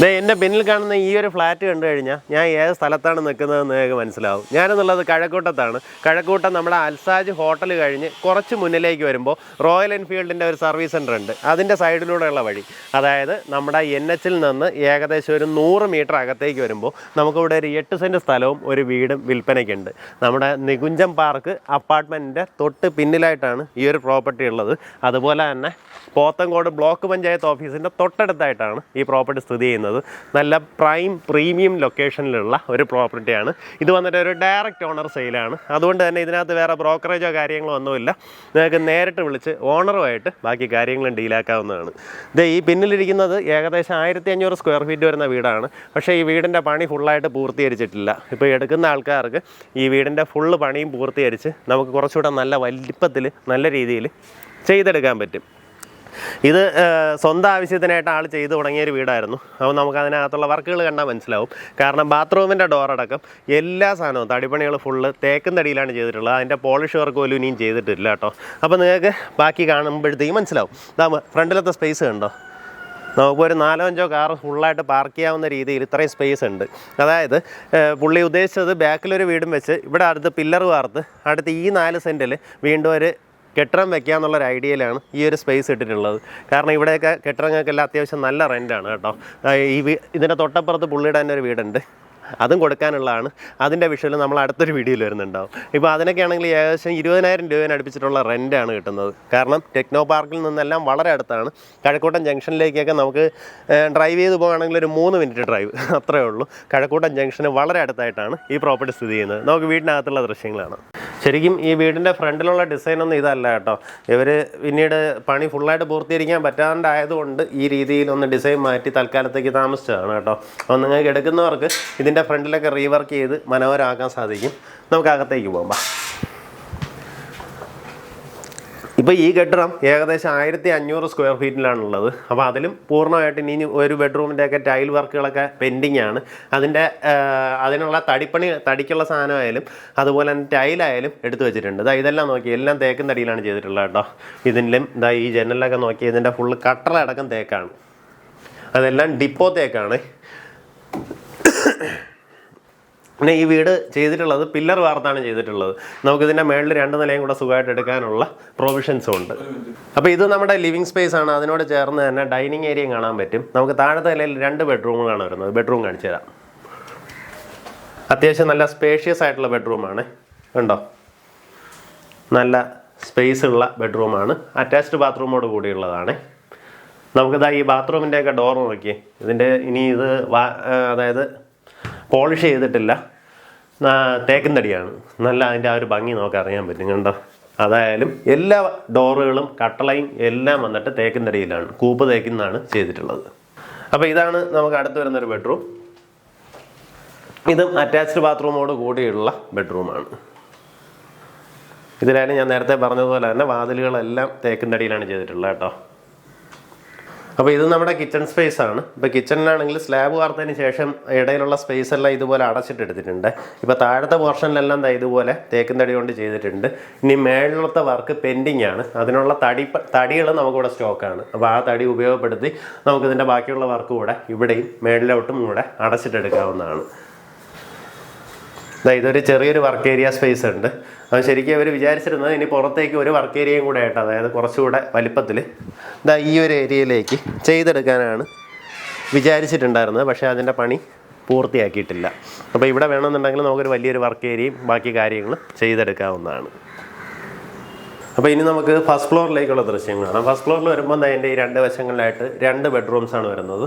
ദേ എന്റെ പിന്നിൽ കാണുന്ന ഈ ഒരു ഫ്ലാറ്റ് കണ്ടു കഴിഞ്ഞാൽ ഞാൻ ഏത് സ്ഥലത്താണ് നിൽക്കുന്നതെന്ന് നിങ്ങൾക്ക് മനസ്സിലാവും. ഞാനെന്നുള്ളത് കഴക്കൂട്ടത്താണ്. കഴക്കൂട്ടം നമ്മുടെ അൽസാജ് ഹോട്ടൽ കഴിഞ്ഞ് കുറച്ച് മുന്നിലേക്ക് വരുമ്പോൾ റോയൽ എൻഫീൽഡിന്റെ ഒരു സർവീസ് സെന്റർ ഉണ്ട്. അതിന്റെ സൈഡിലൂടെയുള്ള വഴി. അതായത് നമ്മുടെ എൻ എച്ചിൽ നിന്ന് ഏകദേശം ഒരു നൂറ് മീറ്റർ അകത്തേക്ക് വരുമ്പോൾ നമുക്കിവിടെ ഒരു എട്ട് സെന്റ് സ്ഥലവും ഒരു വീടും വിൽപ്പനയ്ക്കുണ്ട്. നമ്മുടെ നികുഞ്ചം പാർക്ക് അപ്പാർട്ട്മെന്റിന്റെ തൊട്ട് പിന്നിലായിട്ടാണ് ഈ ഒരു പ്രോപ്പർട്ടി ഉള്ളത്. അതുപോലെ തന്നെ പോത്തങ്കോട് ബ്ലോക്ക് പഞ്ചായത്ത് ഓഫീസിന്റെ തൊട്ടടുത്തായിട്ടാണ് ഈ പ്രോപ്പർട്ടി സ്ഥിതി ചെയ്യുന്നത്. നല്ല പ്രൈം പ്രീമിയം ലൊക്കേഷനിലുള്ള ഒരു പ്രോപ്പർട്ടിയാണ് ഇത് വന്നിട്ട് ഒരു ഡയറക്റ്റ് ഓണർ സെയിലാണ് അതുകൊണ്ട് തന്നെ ഇതിനകത്ത് വേറെ ബ്രോക്കറേജോ കാര്യങ്ങളോ ഒന്നുമില്ല. നിങ്ങൾക്ക് നേരിട്ട് വിളിച്ച് ഓണറുമായിട്ട് ബാക്കി കാര്യങ്ങളും ഡീലാക്കാവുന്നതാണ് ഇത് ഈ പിന്നിലിരിക്കുന്നത് ഏകദേശം ആയിരത്തി അഞ്ഞൂറ് സ്ക്വയർ ഫീറ്റ് വരുന്ന വീടാണ്. പക്ഷേ ഈ വീടിന്റെ പണി ഫുള്ളായിട്ട് പൂർത്തീകരിച്ചിട്ടില്ല. ഇപ്പോൾ എടുക്കുന്ന ആൾക്കാർക്ക് ഈ വീടിന്റെ ഫുള്ള് പണിയും പൂർത്തീകരിച്ച് നമുക്ക് കുറച്ചുകൂടെ നല്ല വലിപ്പത്തിൽ നല്ല രീതിയിൽ ചെയ്തെടുക്കാൻ പറ്റും. ഇത് സ്വന്തം ആവശ്യത്തിനായിട്ട് ആൾ ചെയ്തു തുടങ്ങിയ ഒരു വീടായിരുന്നു. അപ്പോൾ നമുക്ക് അതിനകത്തുള്ള വർക്കുകൾ കണ്ടാൽ മനസ്സിലാവും. കാരണം ബാത്റൂമിന്റെ ഡോറടക്കം എല്ലാ സാധനവും തടിപ്പണികൾ ഫുള്ള് തേക്കും തടിയിലാണ് ചെയ്തിട്ടുള്ളത്. അതിന്റെ പോളിഷ് വർക്ക് പോലും ഇനിയും ചെയ്തിട്ടില്ല കേട്ടോ. അപ്പോൾ നിങ്ങൾക്ക് ബാക്കി കാണുമ്പോഴത്തേക്കും മനസ്സിലാവും. ഇതാ ഫ്രണ്ടിലത്തെ സ്പേസ് കണ്ടോ? നമുക്കൊരു നാലോ അഞ്ചോ കാർ ഫുള്ളായിട്ട് പാർക്ക് ചെയ്യാവുന്ന രീതിയിൽ ഇത്രയും സ്പേസ് ഉണ്ട്. അതായത് പുള്ളി ഉദ്ദേശിച്ചത് ബാക്കിലൊരു വീടും വെച്ച് ഇവിടെ അടുത്ത് പില്ലർ വാർത്ത് അടുത്ത് ഈ നാല് സെന്റിൽ വീണ്ടും ഒരു കെട്ടിടം വെക്കുക എന്നുള്ളൊരു ഐഡിയയിലാണ് ഈ ഒരു സ്പേസ് ഇട്ടിട്ടുള്ളത്. കാരണം ഇവിടെയൊക്കെ കെട്ടിടങ്ങൾക്കെല്ലാം അത്യാവശ്യം നല്ല റെന്റാണ് കേട്ടോ. ഈ ഇതിന്റെ തൊട്ടപ്പുറത്ത് പുള്ളിയുടെ തന്നെ ഒരു വീടുണ്ട്. അതും കൊടുക്കാനുള്ളതാണ്. അതിന്റെ വിഷയം നമ്മൾ അടുത്തൊരു വീഡിയോയിൽ വരുന്നുണ്ടാവും. ഇപ്പോൾ അതിനൊക്കെ ആണെങ്കിൽ ഏകദേശം ഇരുപതിനായിരം രൂപേനെ അടുപ്പിച്ചിട്ടുള്ള റെന്റാണ് കിട്ടുന്നത്. കാരണം ടെക്നോ പാർക്കിൽ നിന്നെല്ലാം വളരെ അടുത്താണ്. കഴക്കൂട്ടം ജംഗ്ഷനിലേക്കൊക്കെ നമുക്ക് ഡ്രൈവ് ചെയ്ത് പോകുകയാണെങ്കിൽ ഒരു മൂന്ന് മിനിറ്റ് ഡ്രൈവ് അത്രയേ ഉള്ളൂ. കഴക്കൂട്ടം ജംഗ്ഷന് വളരെ അടുത്തായിട്ടാണ് ഈ പ്രോപ്പർട്ടി സ്ഥിതി ചെയ്യുന്നത്. നമുക്ക് വീടിനകത്തുള്ള ദൃശ്യങ്ങളാണ് ശരിക്കും ഈ വീടിന്റെ ഫ്രണ്ടിലുള്ള ഡിസൈൻ ഒന്നും ഇതല്ല കേട്ടോ. ഇവർ പിന്നീട് പണി ഫുള്ളായിട്ട് പൂർത്തീകരിക്കാൻ പറ്റാണ്ടായതുകൊണ്ട് ഈ രീതിയിൽ ഒന്ന് ഡിസൈൻ മാറ്റി തൽക്കാലത്തേക്ക് താമസിച്ചതാണ് കേട്ടോ. അപ്പോൾ നിങ്ങൾക്ക് എടുക്കുന്നവർക്ക് ഇതിന്റെ ഫ്രണ്ടിലൊക്കെ റീവർക്ക് ചെയ്ത് മനോഹരമാക്കാൻ സാധിക്കും. നമുക്ക് അകത്തേക്ക് പോകാം. ഇപ്പോൾ ഈ കെട്ടിടം ഏകദേശം ആയിരത്തി അഞ്ഞൂറ് സ്ക്വയർ ഫീറ്റിലാണുള്ളത് അപ്പോൾ അതിലും പൂർണമായിട്ട് ഇനി ഒരു ബെഡ്റൂമിന്റെയൊക്കെ ടൈൽ വർക്കുകളൊക്കെ പെൻഡിങ് ആണ്. അതിന്റെ അതിനുള്ള തടിപ്പണി തടിക്കുള്ള സാധനമായാലും അതുപോലെ തന്നെ ടൈലായാലും എടുത്തു വെച്ചിട്ടുണ്ട്. ഇതാ ഇതെല്ലാം നോക്കി എല്ലാം തേക്കും തടിയിലാണ് ചെയ്തിട്ടുള്ളത് കേട്ടോ. ഇതിലും ഇതാ ഈ ജനലൊക്കെ നോക്കി ഇതിന്റെ ഫുള്ള് കട്ടറടക്കം തേക്കാണ്. അതെല്ലാം ഡിപ്പോ തേക്കാണ്. പിന്നെ ഈ വീട് ചെയ്തിട്ടുള്ളത് പില്ലർ വാർത്താണ് ചെയ്തിട്ടുള്ളത്. നമുക്കിതിന്റെ മേളിൽ രണ്ട് നിലയും കൂടെ സുഖമായിട്ട് എടുക്കാനുള്ള പ്രൊവിഷൻസും ഉണ്ട്. അപ്പോൾ ഇത് നമ്മുടെ ലിവിങ് സ്പേസ് ആണ്. അതിനോട് ചേർന്ന് തന്നെ ഡൈനിങ് ഏരിയയും കാണാൻ പറ്റും. നമുക്ക് താഴത്തെ നിലയിൽ രണ്ട് ബെഡ്റൂമുകളാണ് വരുന്നത്. ബെഡ്റൂം കാണിച്ചു തരാം. അത്യാവശ്യം നല്ല സ്പേഷ്യസ് ആയിട്ടുള്ള ബെഡ്റൂമാണ് ഉണ്ടോ നല്ല സ്പേസ് ഉള്ള ബെഡ്റൂമാണ് അറ്റാച്ച്ഡ് ബാത്റൂമോട് കൂടിയുള്ളതാണ്. നമുക്കിതാ ഈ ബാത്റൂമിന്റെയൊക്കെ ഡോർ നോക്കി ഇതിന്റെ ഇനി ഇത് അതായത് പോളിഷ് ചെയ്തിട്ടില്ല. തേക്കും തടിയാണ് നല്ല അതിന്റെ ആ ഒരു ഭംഗി നമുക്ക് അറിയാൻ പറ്റും കണ്ടോ? അതായാലും എല്ലാ ഡോറുകളും കട്ടളയും എല്ലാം വന്നിട്ട് തേക്കും തടിയിലാണ് കൂപ്പ് തേക്കുന്നതാണ് ചെയ്തിട്ടുള്ളത്. അപ്പോൾ ഇതാണ് നമുക്ക് അടുത്ത് വരുന്നൊരു ബെഡ്റൂം. ഇതും അറ്റാച്ച്ഡ് ബാത്റൂമോട് കൂടിയുള്ള ബെഡ്റൂമാണ്. ഇതിലായാലും ഞാൻ നേരത്തെ പറഞ്ഞതുപോലെ തന്നെ വാതിലുകളെല്ലാം തേക്കും തടിയിലാണ് ചെയ്തിട്ടുള്ളത് കേട്ടോ. അപ്പോൾ ഇത് നമ്മുടെ കിച്ചൺ സ്പേസ് ആണ്. ഇപ്പോൾ കിച്ചണിലാണെങ്കിൽ സ്ലാബ് വാർത്തതിന് ശേഷം ഇടയിലുള്ള സ്പേസ് എല്ലാം ഇതുപോലെ അടച്ചിട്ടെടുത്തിട്ടുണ്ട്. ഇപ്പോൾ താഴത്തെ പോർഷനിലെല്ലാം ഇതുപോലെ തേക്കും തടി കൊണ്ട് ചെയ്തിട്ടുണ്ട്. ഇനി മേളിലത്തെ വർക്ക് പെൻഡിങ് ആണ്. അതിനുള്ള തടി തടികൾ നമുക്കിവിടെ സ്റ്റോക്കാണ് അപ്പോൾ ആ തടി ഉപയോഗപ്പെടുത്തി നമുക്കിതിന്റെ ബാക്കിയുള്ള വർക്ക് കൂടെ ഇവിടെയും മേളിലോട്ടും കൂടെ അടച്ചിട്ടെടുക്കാവുന്നതാണ്. ഇതൊരു ചെറിയൊരു വർക്ക് ഏരിയ സ്പേസ് ഉണ്ട്. അത് ശരിക്കും അവർ വിചാരിച്ചിരുന്നത് ഇനി പുറത്തേക്ക് ഒരു വർക്ക് ഏരിയയും കൂടെ ആയിട്ട് അതായത് കുറച്ചുകൂടെ വലിപ്പത്തിൽ ഇതാ ഈ ഒരു ഏരിയയിലേക്ക് ചെയ്തെടുക്കാനാണ് വിചാരിച്ചിട്ടുണ്ടായിരുന്നത്. പക്ഷേ അതിന്റെ പണി പൂർത്തിയാക്കിയിട്ടില്ല. അപ്പോൾ ഇവിടെ വേണമെന്നുണ്ടെങ്കിൽ നമുക്കൊരു വലിയൊരു വർക്ക് ഏരിയയും ബാക്കി കാര്യങ്ങളും ചെയ്തെടുക്കാവുന്നതാണ്. അപ്പോൾ ഇനി നമുക്ക് ഫസ്റ്റ് ഫ്ലോറിലേക്കുള്ള ദൃശ്യം കാണാം ഫസ്റ്റ് ഫ്ലോറിൽ വരുമ്പോൾ അതിന്റെ ഈ രണ്ട് വശങ്ങളിലായിട്ട് രണ്ട് ബെഡ്റൂംസാണ് വരുന്നത്.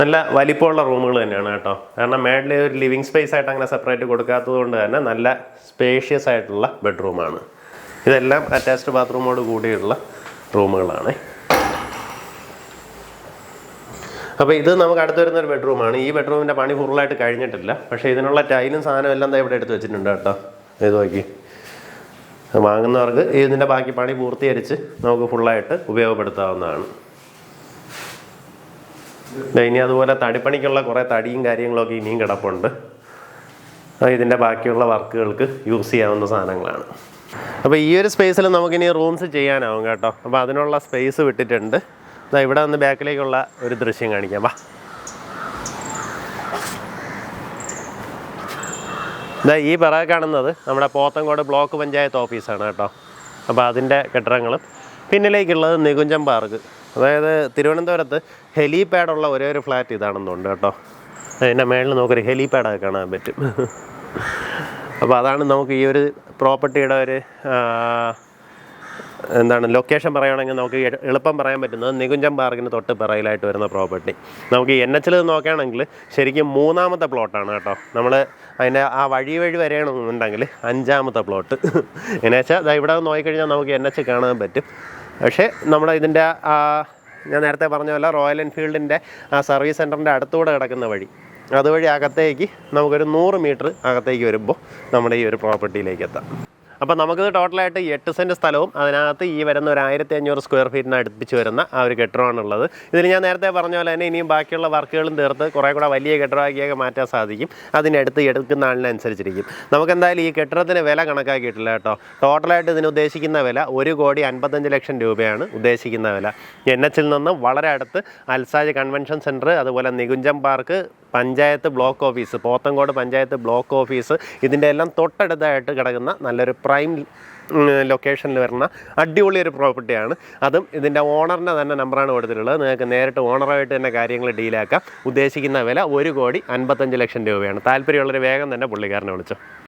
നല്ല വലിപ്പമുള്ള റൂമുകൾ തന്നെയാണ് കേട്ടോ. കാരണം മേഡിലെ ഒരു ലിവിങ് സ്പേസ് ആയിട്ട് അങ്ങനെ സെപ്പറേറ്റ് കൊടുക്കാത്തത് കൊണ്ട് തന്നെ നല്ല സ്പേഷ്യസ് ആയിട്ടുള്ള ബെഡ്റൂമാണ് ഇതെല്ലാം അറ്റാച്ച്ഡ് ബാത്റൂമോട് കൂടിയുള്ള റൂമുകളാണ്. അപ്പോൾ ഇത് നമുക്ക് അടുത്ത് വരുന്ന ഒരു ബെഡ്റൂമാണ് ഈ ബെഡ്റൂമിന്റെ പണി ഫുള്ളായിട്ട് കഴിഞ്ഞിട്ടില്ല. പക്ഷേ ഇതിനുള്ള ടൈലും സാധനം എല്ലാം ഇവിടെ എടുത്ത് വെച്ചിട്ടുണ്ട് കേട്ടോ. ഇത് നോക്കി. വാങ്ങുന്നവർക്ക് ഇതിന്റെ ബാക്കി പണി പൂർത്തീകരിച്ച് നമുക്ക് ഫുള്ളായിട്ട് ഉപയോഗപ്പെടുത്താവുന്നതാണ്. ഇനി അതുപോലെ തടിപ്പണിക്കുള്ള കുറേ തടിയും കാര്യങ്ങളൊക്കെ ഇനിയും കിടപ്പുണ്ട്. അത് ഇതിന്റെ ബാക്കിയുള്ള വർക്കുകൾക്ക് യൂസ് ചെയ്യാവുന്ന സാധനങ്ങളാണ്. അപ്പോൾ ഈ ഒരു സ്പേസിൽ നമുക്കിനി റൂംസ് ചെയ്യാനാവും കേട്ടോ. അപ്പോൾ അതിനുള്ള സ്പേസ് വിട്ടിട്ടുണ്ട്. ദാ ഇവിടെ നിന്ന് ബാക്കിലേക്കുള്ള ഒരു ദൃശ്യം കാണിക്കാം. വാ. ദാ ഈ പിറകെ കാണുന്നത് നമ്മുടെ പോത്തങ്കോട് ബ്ലോക്ക് പഞ്ചായത്ത് ഓഫീസാണ് കേട്ടോ. അപ്പോൾ അതിന്റെ കെട്ടിടങ്ങളും പിന്നിലേക്കുള്ളത് നികുഞ്ചം പാർക്ക്. അതായത് തിരുവനന്തപുരത്ത് ഹെലിപാഡുള്ള ഒരേ ഒരു ഫ്ലാറ്റ് ഇതാണെന്നുണ്ട് കേട്ടോ. അതിന്റെ മേളിൽ നമുക്കൊരു ഹെലിപാഡൊക്കെ കാണാൻ പറ്റും. അപ്പോൾ അതാണ് നമുക്ക് ഈ ഒരു പ്രോപ്പർട്ടിയുടെ ഒരു എന്താണ് ലൊക്കേഷൻ പറയുകയാണെങ്കിൽ നമുക്ക് എളുപ്പം പറയാൻ പറ്റുന്നത് നികുഞ്ചം പാർക്കിന് തൊട്ട് പിറയിലായിട്ട് വരുന്ന പ്രോപ്പർട്ടി. നമുക്ക് എൻ എച്ചിൽ നോക്കുകയാണെങ്കിൽ ശരിക്കും മൂന്നാമത്തെ പ്ലോട്ടാണ് കേട്ടോ. നമ്മൾ അതിന്റെ ആ വഴി വഴി വരെയാണെന്നുണ്ടെങ്കിൽ അഞ്ചാമത്തെ പ്ലോട്ട്. എന്നുവെച്ചാൽ ഇവിടെ നോക്കിക്കഴിഞ്ഞാൽ നമുക്ക് എൻ എച്ച് കാണാൻ പറ്റും. പക്ഷേ നമ്മുടെ ഇതിന്റെ ഞാൻ നേരത്തെ പറഞ്ഞ പോലെ റോയൽ എൻഫീൽഡിന്റെ ആ സർവീസ് സെന്ററിന്റെ അടുത്തൂടെ കിടക്കുന്ന വഴി. അതുവഴി അകത്തേക്ക് നമുക്കൊരു നൂറ് മീറ്റർ അകത്തേക്ക് വരുമ്പോൾ നമ്മുടെ ഈ ഒരു പ്രോപ്പർട്ടിയിലേക്ക് എത്താം. അപ്പോൾ നമുക്ക് ടോട്ടലായിട്ട് എട്ട് സെന്റ് സ്ഥലവും അതിനകത്ത് ഈ വരുന്ന ഒരു ആയിരത്തി അഞ്ഞൂറ് സ്ക്വയർ ഫീറ്റിന് അടുപ്പിച്ച് വരുന്ന ആ ഒരു കെട്ടിടമാണുള്ളത്. ഇതിൽ ഞാൻ നേരത്തെ പറഞ്ഞ പോലെ തന്നെ ഇനിയും ബാക്കിയുള്ള വർക്കുകളും തീർത്ത് കുറേ കൂടെ വലിയ കെട്ടിടമാക്കിയൊക്കെ മാറ്റാൻ സാധിക്കും. അതിനടുത്ത് എടുക്കുന്ന ആളിനനുസരിച്ചിരിക്കും. നമുക്ക് എന്തായാലും ഈ കെട്ടിടത്തിന് വില കണക്കാക്കിയിട്ടില്ല കേട്ടോ. ടോട്ടലായിട്ട് ഇതിന് ഉദ്ദേശിക്കുന്ന വില ഒരു കോടി അൻപത്തഞ്ച് ലക്ഷം രൂപയാണ് ഉദ്ദേശിക്കുന്ന വില. എൻ എച്ചിൽ നിന്ന് വളരെ അടുത്ത് അൽസാജ് കൺവെൻഷൻ സെന്റർ അതുപോലെ Nikunjam park panchayat block office Pothencode panchayat block office ഇതിന്റെ എല്ലാം തൊട്ടടുത്തായിട്ട് കിടക്കുന്ന നല്ലൊരു പ്രൈം ലൊക്കേഷനിൽ വരുന്ന അടിപൊളി ഒരു പ്രോപ്പർട്ടിയാണ് അതും ഇതിന്റെ ഓണറിന്റെ തന്നെ നമ്പറാണ് കൊടുത്തിട്ടുള്ളത്. നിങ്ങൾക്ക് നേരിട്ട് ഓണറായിട്ട് തന്നെ കാര്യങ്ങൾ ഡീലാക്കാം ഉദ്ദേശിക്കുന്ന വില ഒരു കോടി അൻപത്തഞ്ച് ലക്ഷം രൂപയാണ്. താല്പര്യമുള്ളൊരു വേഗം തന്നെ പുള്ളിക്കാരനെ വിളിച്ചോ.